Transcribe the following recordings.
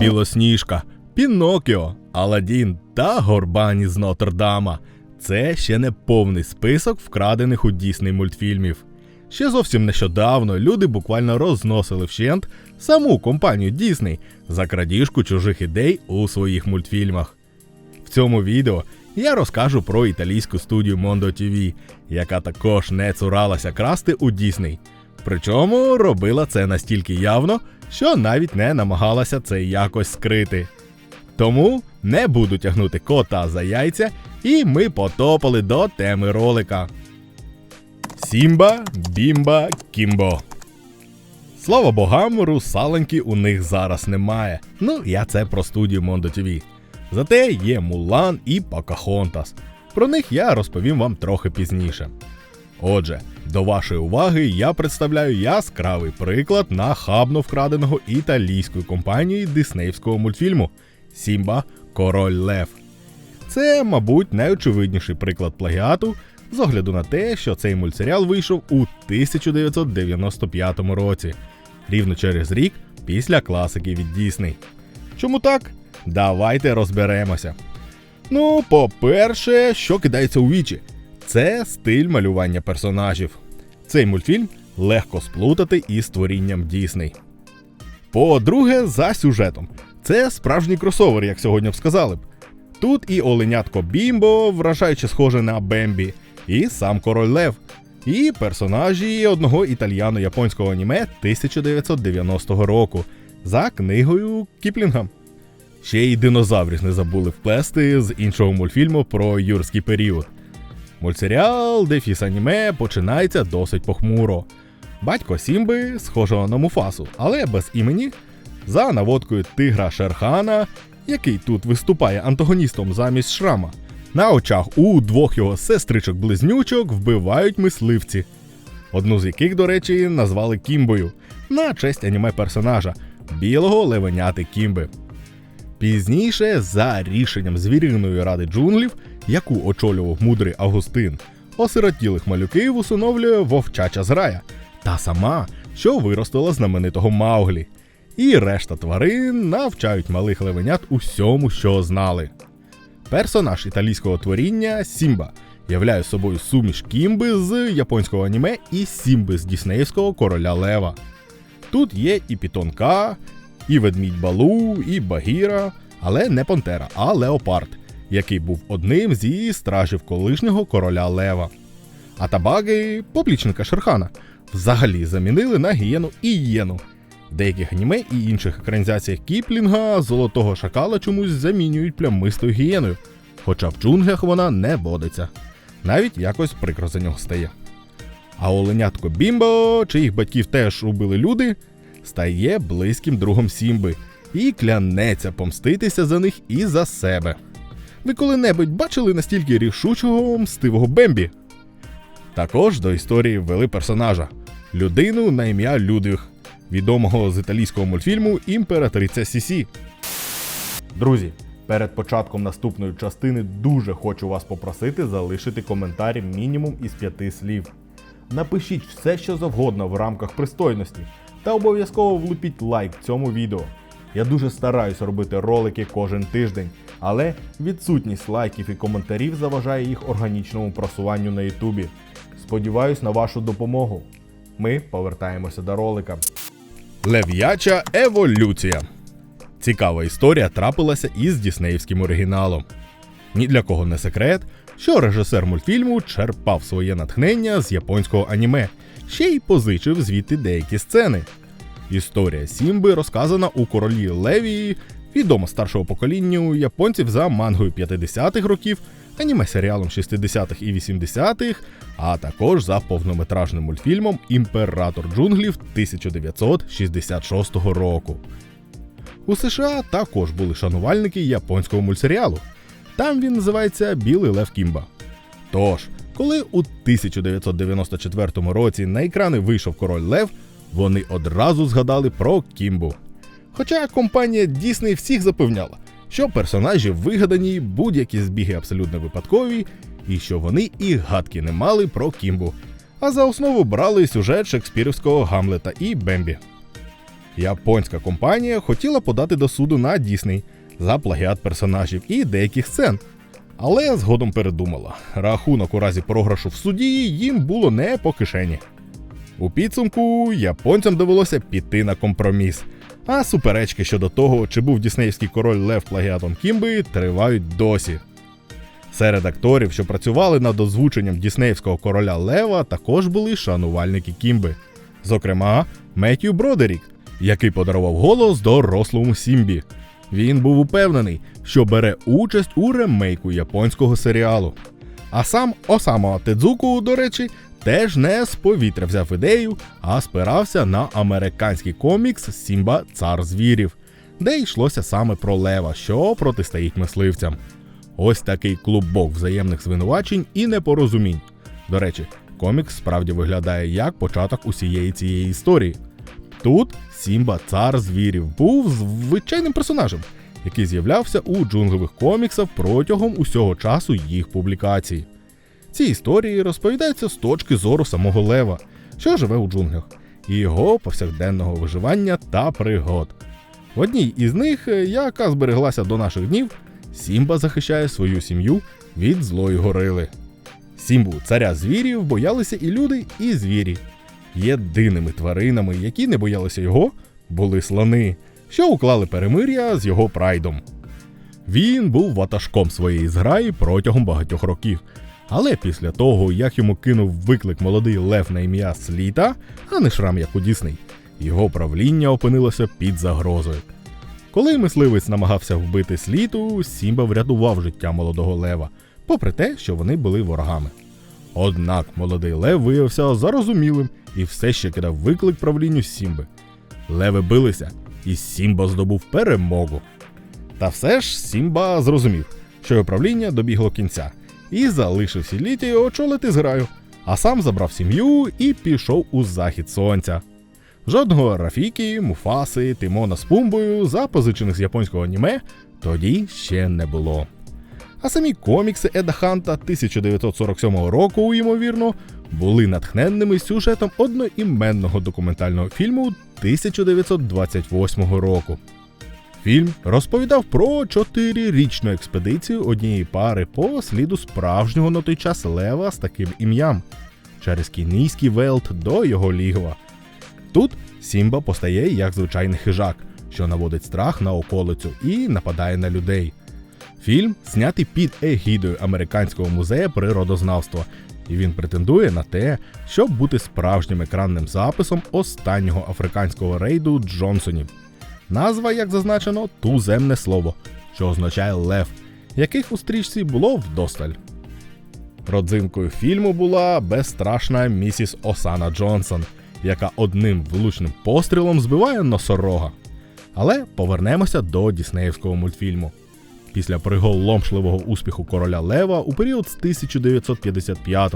Білосніжка, Пінокіо, Аладдін та Горбані з Нотр-Дама. Це ще не повний список вкрадених у Дісней мультфільмів. Ще зовсім нещодавно люди буквально розносили вщент саму компанію Дісней за крадіжку чужих ідей у своїх мультфільмах. В цьому відео я розкажу про італійську студію Mondo TV, яка також не цуралася красти у Дісней. Причому робила це настільки явно, що навіть не намагалася це якось скрити. Тому не буду тягнути кота за яйця, і ми потопали до теми ролика. Сімба, бімба, кімбо. Слава богам, русаленьки у них зараз немає. Ну, я це про студію Mondo TV. Зате є Мулан і Покахонтас. Про них я розповім вам трохи пізніше. Отже, до вашої уваги я представляю яскравий приклад нахабно вкраденого італійською компанією диснеївського мультфільму Сімба Король Лев. Це, мабуть, найочевидніший приклад плагіату з огляду на те, що цей мультсеріал вийшов у 1995 році, рівно через рік після класики від Дісней. Чому так? Давайте розберемося. Ну, по-перше, що кидається у вічі, це стиль малювання персонажів. Цей мультфільм легко сплутати із творінням Дісней. По-друге, за сюжетом. Це справжній кросовер, як сьогодні б сказали б. Тут і оленятко Бімбо, вражаючи схоже на Бембі, і сам король Лев, і персонажі одного італьяно-японського аніме 1990 року за книгою Кіплінга. Ще й динозаврів не забули вплести з іншого мультфільму про юрський період. Мультсеріал Дефіс аніме починається досить похмуро. Батько Сімби, схожого на Муфасу, але без імені, за наводкою тигра Шерхана, який тут виступає антагоністом замість шрама, на очах у двох його сестричок-близнючок вбивають мисливці, одну з яких, до речі, назвали Кімбою на честь аніме персонажа білого левеняти Кімби. Пізніше, за рішенням звіриної ради джунглів, яку очолював мудрий Августин, осиротілих малюків усиновлює вовчача зграя, та сама, що виростила знаменитого Мауглі. І решта тварин навчають малих левенят усьому, що знали. Персонаж італійського творіння Сімба являє собою суміш Кімби з японського аніме і Сімби з діснеївського короля Лева. Тут є і Пітонка, і ведмідь Балу, і Багіра, але не Пантера, а Леопард, який був одним зі стражів колишнього короля Лева. А табаги поплічника Шерхана взагалі замінили на гієну і єну. В деяких аніме і інших екранізаціях Кіплінга золотого шакала чомусь замінюють плямистою гієною, хоча в джунглях вона не водиться. Навіть якось прикро за нього стає. А оленятко Бімбо, чиїх батьків теж убили люди, стає близьким другом Сімби і клянеться помститися за них і за себе. Ви коли-небудь бачили настільки рішучого мстивого Бембі? Також до історії ввели персонажа людину на ім'я Людвіг, відомого з італійського мультфільму Імператриця Сісі. Друзі, перед початком наступної частини дуже хочу вас попросити залишити коментар мінімум із п'яти слів. Напишіть все, що завгодно в рамках пристойності, та обов'язково влупіть лайк цьому відео. Я дуже стараюсь робити ролики кожен тиждень, але відсутність лайків і коментарів заважає їх органічному просуванню на Ютубі. Сподіваюсь на вашу допомогу. Ми повертаємося до ролика. Лев'яча еволюція. Цікава історія трапилася із діснеївським оригіналом. Ні для кого не секрет, що режисер мультфільму черпав своє натхнення з японського аніме, ще й позичив звідти деякі сцени. Історія Сімби розказана у королі Левії, відома старшого поколінню японців за мангою 50-х років, аніме серіалом 60-х і 80-х, а також за повнометражним мультфільмом Імператор джунглів 1966 року. У США також були шанувальники японського мультсеріалу. Там він називається Білий Лев Кімба. Тож, коли у 1994 році на екрани вийшов король Лев, вони одразу згадали про Кімбу. Хоча компанія Disney всіх запевняла, що персонажі вигадані, будь-які збіги абсолютно випадкові, і що вони і гадки не мали про Кімбу, а за основу брали сюжет шекспірівського Гамлета і Бембі. японська компанія хотіла подати до суду на Дісней за плагіат персонажів і деяких сцен. Але згодом передумала. Рахунок у разі програшу в суді їм було не по кишені. У підсумку японцям довелося піти на компроміс. А суперечки щодо того, чи був діснеївський король Лев плагіатом Кімби, тривають досі. Серед акторів, що працювали над озвученням діснеївського короля Лева, також були шанувальники Кімби. Зокрема, Меттью Бродерік, який подарував голос дорослому Сімбі. Він був упевнений, що бере участь у ремейку японського серіалу. А сам Осамо Тедзуку, до речі, теж не з повітря взяв ідею, а спирався на американський комікс Сімба Цар звірів, де йшлося саме про лева, що протистоїть мисливцям. Ось такий клубок взаємних звинувачень і непорозумінь. До речі, комікс справді виглядає як початок усієї цієї історії. Тут Сімба, цар звірів, був звичайним персонажем, який з'являвся у джунглевих коміксах протягом усього часу їх публікацій. Ці історії розповідаються з точки зору самого Лева, що живе у джунглях, і його повсякденного виживання та пригод. В одній із них, е, яка збереглася до наших днів, Сімба захищає свою сім'ю від злої горили. Сімбу, царя звірів, боялися і люди, і звірі. Єдиними тваринами, які не боялися його, були слони, що уклали перемир'я з його прайдом. Він був ватажком своєї зграї протягом багатьох років. Але після того, як йому кинув виклик молодий лев на ім'я Сліта, а не шрам як у Дісней, його правління опинилося під загрозою. Коли мисливець намагався вбити сліту, Сімба врятував життя молодого лева, попри те, що вони були ворогами. Однак молодий лев виявився зарозумілим і все ще кидав виклик правлінню Сімби. Леви билися, і Сімба здобув перемогу. Та все ж Сімба зрозумів, що його правління добігло кінця, і залишив Сіліті очолити зграю, а сам забрав сім'ю і пішов у захід сонця. Жодного Рафікі, Муфаси, Тимона з Пумбою, запозичених з японського аніме, тоді ще не було. А самі комікси Еда Ханта 1947 року, ймовірно, були натхненними сюжетом одноіменного документального фільму 1928 року. Фільм розповідав про чотирирічну експедицію однієї пари по сліду справжнього на той час лева з таким ім'ям через кінійський велт до його лігва. Тут Сімба постає як звичайний хижак, що наводить страх на околицю і нападає на людей. Фільм знятий під егідою Американського музею природознавства, і він претендує на те, щоб бути справжнім екранним записом останнього африканського рейду Джонсонів. Назва, як зазначено, туземне слово, що означає лев, яких у стрічці було вдосталь. Родзинкою фільму була безстрашна місіс Осана Джонсон, яка одним влучним пострілом збиває носорога. Але повернемося до діснеївського мультфільму. Після приголомшливого успіху короля Лева у період з 1955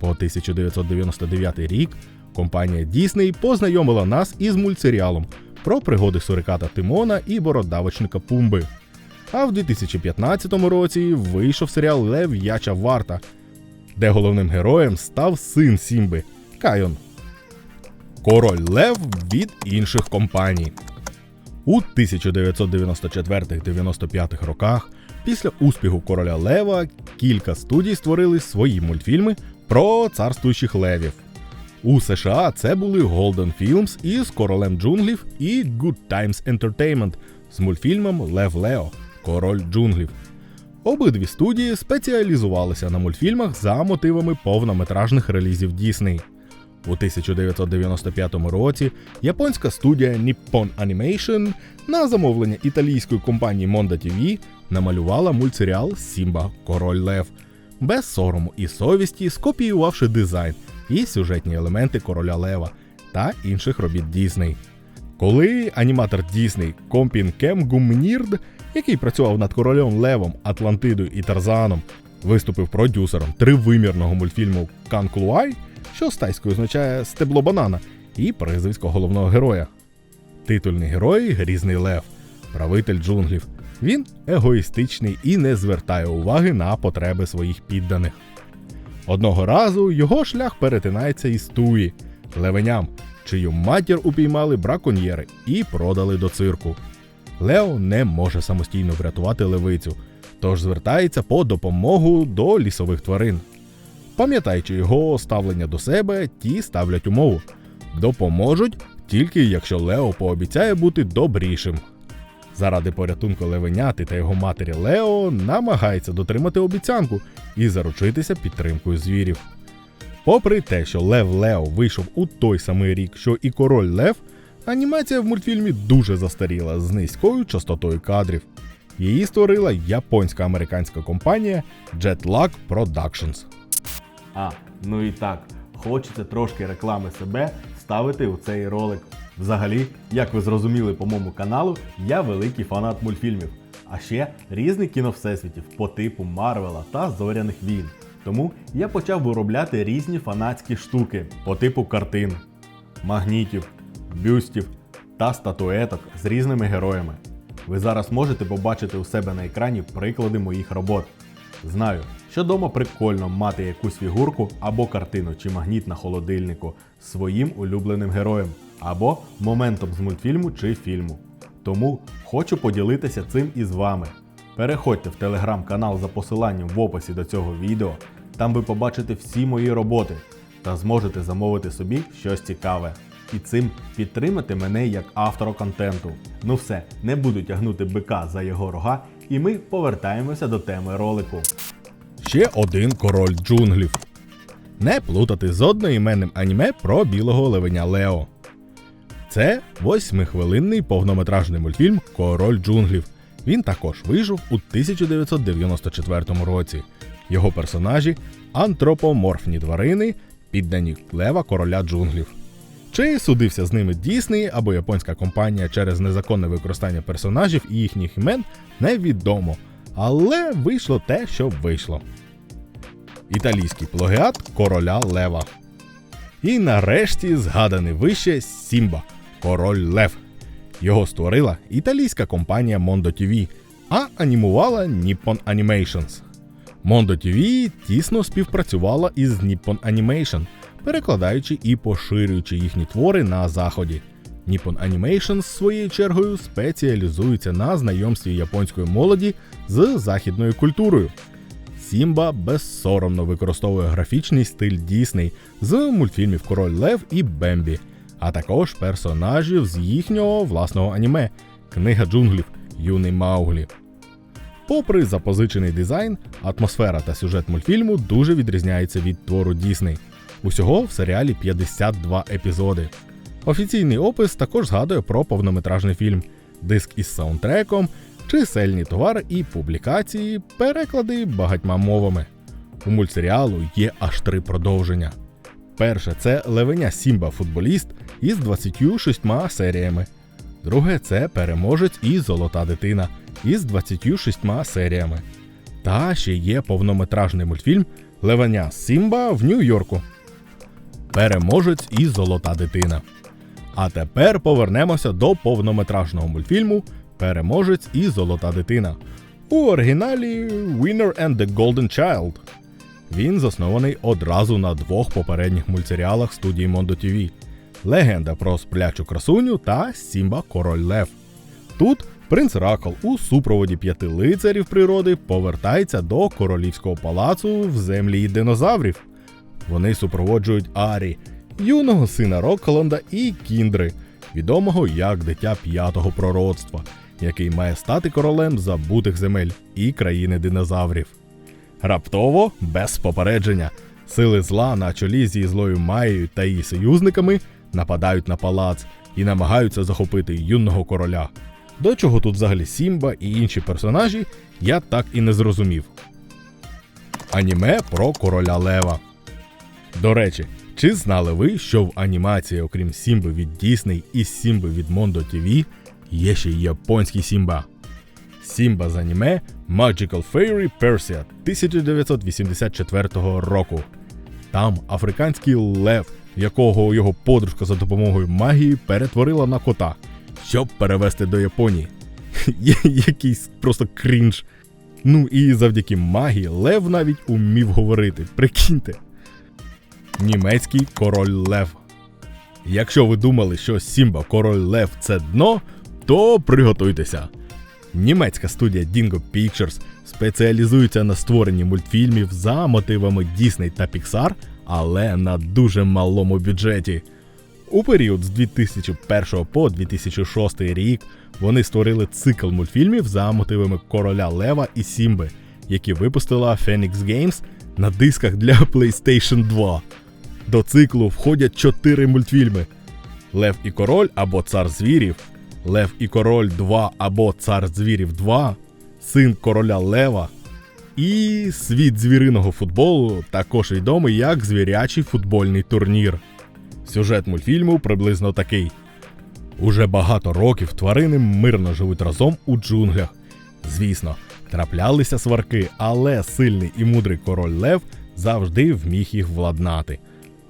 по 1999 рік компанія Дісней познайомила нас із мультсеріалом про пригоди суриката Тимона і бородавочника Пумби. А в 2015 році вийшов серіал Лев Яча Варта, де головним героєм став син Сімби Кайон. Король Лев від інших компаній. У 1994-95 роках, після успіху короля Лева, кілька студій створили свої мультфільми про царствуючих левів. У США це були Golden Films із королем джунглів і Good Times Entertainment з мультфільмом Лев Лео Король джунглів. Обидві студії спеціалізувалися на мультфільмах за мотивами повнометражних релізів Дісней. У 1995 році японська студія Nippon Animation на замовлення італійської компанії Monda TV намалювала мультсеріал Сімба Король Лев без сорому і совісті, скопіювавши дизайн і сюжетні елементи короля Лева та інших робіт Дісней. Коли аніматор Дісней Компін Кем Гумнірд, який працював над королем Левом, Атлантидою і Тарзаном, виступив продюсером тривимірного мультфільму Канклуай, що з тайською означає стебло банана, і прізвисько головного героя. Титульний герой Грізний Лев, правитель джунглів. Він егоїстичний і не звертає уваги на потреби своїх підданих. Одного разу його шлях перетинається із Туї, левеням, чию матір упіймали браконьєри і продали до цирку. Лео не може самостійно врятувати левицю, тож звертається по допомогу до лісових тварин. Пам'ятаючи його ставлення до себе, ті ставлять умову: допоможуть тільки якщо Лео пообіцяє бути добрішим. Заради порятунку левеняти та його матері Лео намагається дотримати обіцянку і заручитися підтримкою звірів. Попри те, що Лев Лео вийшов у той самий рік, що і король Лев, анімація в мультфільмі дуже застаріла з низькою частотою кадрів. Її створила японська американська компанія Jetlag Productions. А, ну і так, хочеться трошки реклами себе ставити у цей ролик. Взагалі, як ви зрозуміли по моєму каналу, я великий фанат мультфільмів, а ще різних кіновсесвітів по типу Марвела та Зоряних війн. Тому я почав виробляти різні фанатські штуки по типу картин, магнітів, бюстів та статуеток з різними героями. Ви зараз можете побачити у себе на екрані приклади моїх робот. Знаю, що дома прикольно мати якусь фігурку або картину чи магніт на холодильнику з своїм улюбленим героєм, або моментом з мультфільму чи фільму. Тому хочу поділитися цим із вами. Переходьте в телеграм-канал за посиланням в описі до цього відео, там ви побачите всі мої роботи та зможете замовити собі щось цікаве. І цим підтримати мене як автора контенту. Ну все, не буду тягнути бика за його рога, і ми повертаємося до теми ролику. Ще один король джунглів. Не плутати з одноіменним аніме про білого левеня Лео. Це восьмихвилинний повнометражний мультфільм Король джунглів. Він також вийшов у 1994 році. Його персонажі антропоморфні тварини, піддані лева короля джунглів. Чи судився з ними Дісней або японська компанія через незаконне використання персонажів і їхніх імен, невідомо. Але вийшло те, що вийшло. Італійський плагіат короля Лева. І нарешті згаданий вище Сімба, король Лев. Його створила італійська компанія Mondo TV, а анімувала Nippon Animations. Mondo TV тісно співпрацювала із Nippon Animation, перекладаючи і поширюючи їхні твори на заході. Nippon Animation, своєю чергою, спеціалізується на знайомстві японської молоді з західною культурою. Сімба безсоромно використовує графічний стиль Дісней з мультфільмів Король Лев і Бембі, а також персонажів з їхнього власного аніме Книга джунглів Юний Мауглі. Попри запозичений дизайн, атмосфера та сюжет мультфільму дуже відрізняється від твору Дісней. Усього в серіалі 52 епізоди. Офіційний опис також згадує про повнометражний фільм, диск із саундтреком, чисельні товари і публікації, переклади багатьма мовами. У мультсеріалу є аж три продовження. Перше це Левеня Сімба футболіст із 26 серіями. Друге це переможець і Золота дитина із 26 серіями. Та ще є повнометражний мультфільм Левеня Сімба в Нью-Йорку. Переможець і Золота дитина. А тепер повернемося до повнометражного мультфільму Переможець і Золота дитина. У оригіналі Winner and the Golden Child. Він заснований одразу на двох попередніх мультсеріалах студії Mondo TV Легенда про сплячу красуню та Сімба Король Лев. Тут принц Ракл у супроводі п'яти лицарів природи повертається до королівського палацу в землі динозаврів. Вони супроводжують Арі, юного сина Рокколанда і Кіндри, відомого як дитя п'ятого пророцтва, який має стати королем забутих земель і країни динозаврів. Раптово, без попередження, сили зла на чолі зі злою Маєю та її союзниками нападають на палац і намагаються захопити юного короля. До чого тут взагалі Сімба і інші персонажі, я так і не зрозумів. Аніме про короля Лева. До речі, чи знали ви, що в анімації, окрім Сімби від Disney і Сімби від Mondo TV, є ще й японський Сімба? Сімба з аніме Magical Fairy Persia 1984 року. Там африканський лев, якого його подружка за допомогою магії перетворила на кота, щоб перевести до Японії. Якийсь просто крінж. Ну і завдяки магії Лев навіть умів говорити. Прикиньте. Німецький король Лев. Якщо ви думали, що Сімба Король Лев це дно, то приготуйтеся. Німецька студія Dingo Pictures спеціалізується на створенні мультфільмів за мотивами Disney та Pixar, але на дуже малому бюджеті. У період з 2001 по 2006 рік вони створили цикл мультфільмів за мотивами Короля Лева і Сімби, які випустила Phoenix Games на дисках для PlayStation 2. До циклу входять чотири мультфільми: Лев і Король або Цар звірів, Лев і Король 2 або Цар звірів 2, Син короля Лева і Світ звіриного футболу, також відомий як звірячий футбольний турнір. Сюжет мультфільму приблизно такий: Уже багато років тварини мирно живуть разом у джунглях. Звісно, траплялися сварки, але сильний і мудрий король Лев завжди вміг їх владнати.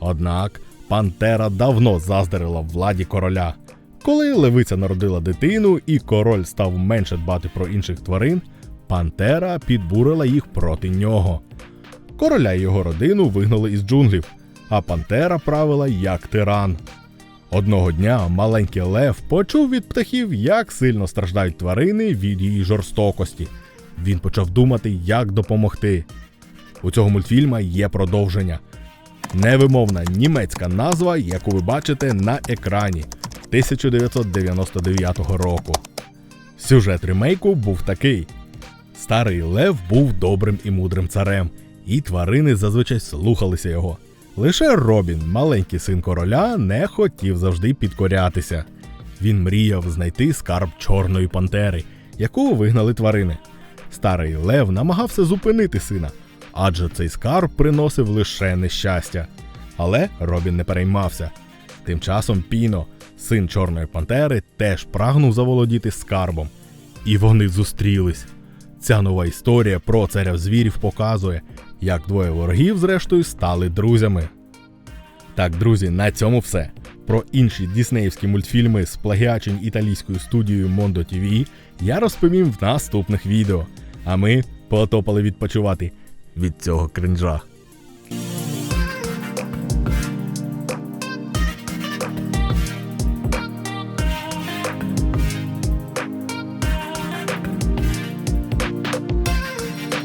Однак пантера давно заздрила владі короля. Коли левиця народила дитину і король став менше дбати про інших тварин, пантера підбурила їх проти нього. Короля і його родину вигнали із джунглів, а пантера правила як тиран. Одного дня маленький лев почув від птахів, як сильно страждають тварини від її жорстокості. Він почав думати, як допомогти. У цього мультфільма є продовження. Невимовна німецька назва, яку ви бачите на екрані 1999 року. Сюжет ремейку був такий: Старий Лев був добрим і мудрим царем, і тварини зазвичай слухалися його. Лише Робін, маленький син короля, не хотів завжди підкорятися. Він мріяв знайти скарб чорної пантери, яку вигнали тварини. Старий Лев намагався зупинити сина, адже цей скарб приносив лише нещастя. Але Робін не переймався. Тим часом Піно, син Чорної Пантери, теж прагнув заволодіти скарбом. І вони зустрілись. Ця нова історія про царя звірів показує, як двоє ворогів, зрештою, стали друзями. Так, друзі, на цьому все. Про інші діснеївські мультфільми з плагіачень італійською студією Mondo TV я розповім в наступних відео. А ми потопали відпочивати від цього кринжа.